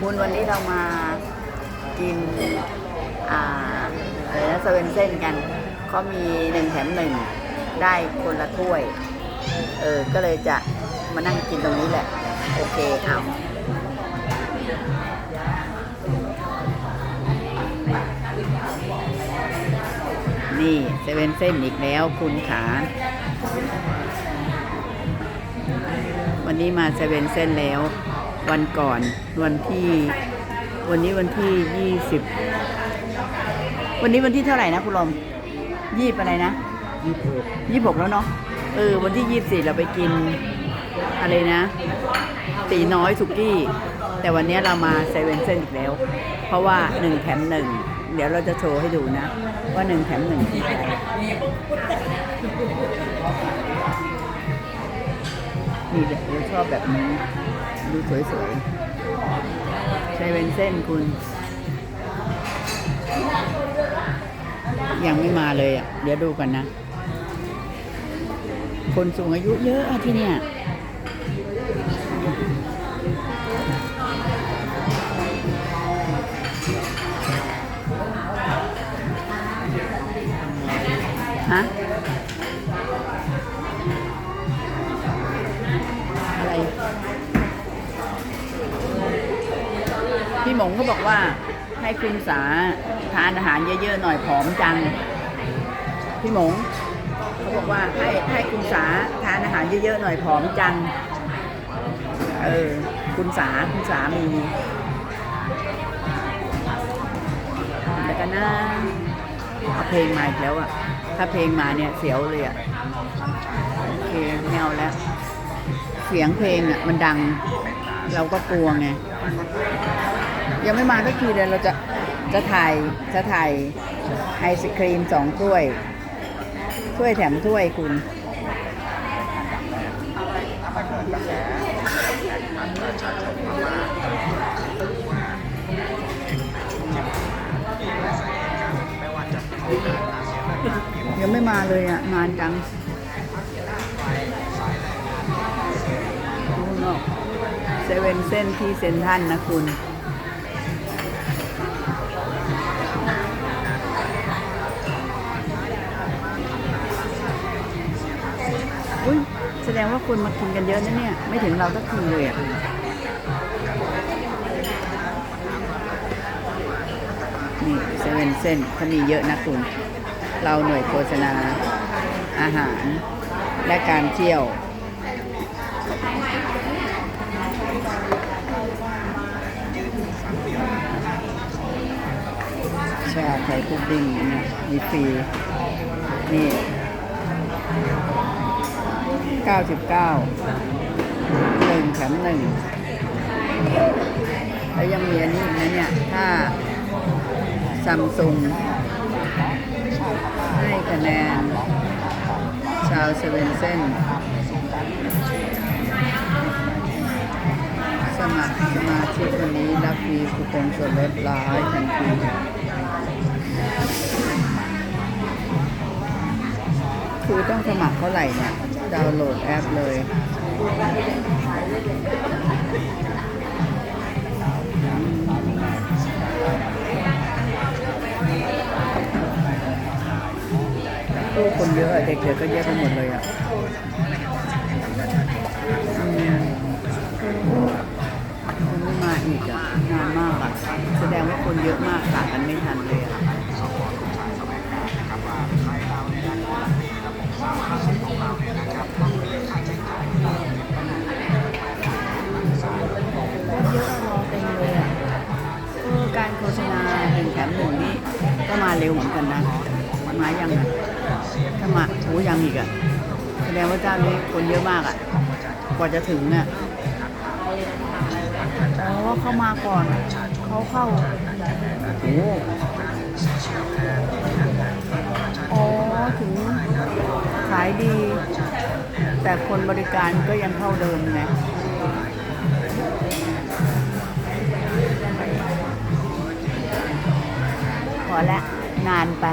คุณวันนี้เรามากินอ่าอะไรนะเซเว่นเส้นกันเขามีหนึ่งแถมหนึ่งได้คนละถ้วย เออ ก็เลยจะมานั่งกินตรงนี้แหละ โอเคเอานี่เซเว่นเส้นอีกแล้วคุณขาวันนี้มาเซเว่นเส้นแล้ว วันก่อนวันที่ วันนี้วันที่ยี่สิบวันนี้วันที่เท่าไหร่นะคุณลมยี่สิบอะไรนะยี่สิบยี่สิบหกแล้วเนาะเออวันที่ยี่สิบสี่เราไปกินอะไรนะตีน้อยสุกี้ แต่วันนี้เรามาเซเว่นเส้นอีกแล้ว เพราะว่าหนึ่งแถมหนึ่งเดี๋ยวเราจะโชว์ให้ดูนะ ว่าหนึ่งแถมหนึ่งคืออะไรนี่ แหละเราชอบแบบนี้ ดูสวยๆเซเวนเส้นคุณ ยังไม่มาเลยอะ เดี๋ยวดูกันนะ คนสูงอายุเยอะอะที่เนี่ยฮะ พี่หมงก็บอกว่าให้คุณสาทานอาหารเยอะๆหน่อยผอมจัง พี่หมงเขาบอกว่าให้ให้คุณสาทานอาหารเยอะๆหน่อยผอมจัง เออ คุณสาคุณสามีแต่ก็น่าเอาเพลงมาอีกแล้วอะถ้าเพลงมาเนี่ยเสียวเลยอะโอเคไม่เอาแล้ว เสียงเพลงอะมันดัง เราก็กลัวไง ยังไม่มาสักทีเลยเราจะจะถ่ายจะถ่ายไอศครีมสองถ้วย ถ้วยแถมถ้วยคุณยังไม่มาเลยอะนานจังยูนเนาะเซเว่นเส้นที่เซนทันนะคุณ คนมากินกันเยอะนะเนี่ย ไม่ถึงเราสักทีเลยอะนี่เซเว่นเส้นเขามีเยอะนะคุณ เราหน่วยโฆษณา อาหาร และการเที่ยวชาไทยพุดดิ้งนะมีฟรีนี่ 99หนึ่งแถมหนึ่งแล้วยังมีอันนี้อีกนะเนี่ย ถ้าซัมซุงให้คะแนน ชาวเซเว่นเส้นสมัครสมาชิกวันนี้รับฟรีคูปองส่วนลดร้ายทันที คือต้องสมัครเท่าไหร่เนี่ยดาวน์โหลดแอปเลยตู้คนเยอะอะเด็กๆก็เยอะไปหมดเลยอะ เยอะรอเต็มเลยอะเออการโฆษณาหนึ่งแถมหนึ่งนี่ก็มาเร็วเหมือนกันนะมายังอะถ้ามาโอ้ยังอีกอะแสดงว่าเจ้านี้คนเยอะมากอะ กว่าจะถึงอะอ๋อเข้ามาก่อนเขาเข้าโอ้อ๋อถึงขายดี แต่คนบริการก็ยังเข้าเดิมไง พอละนานไป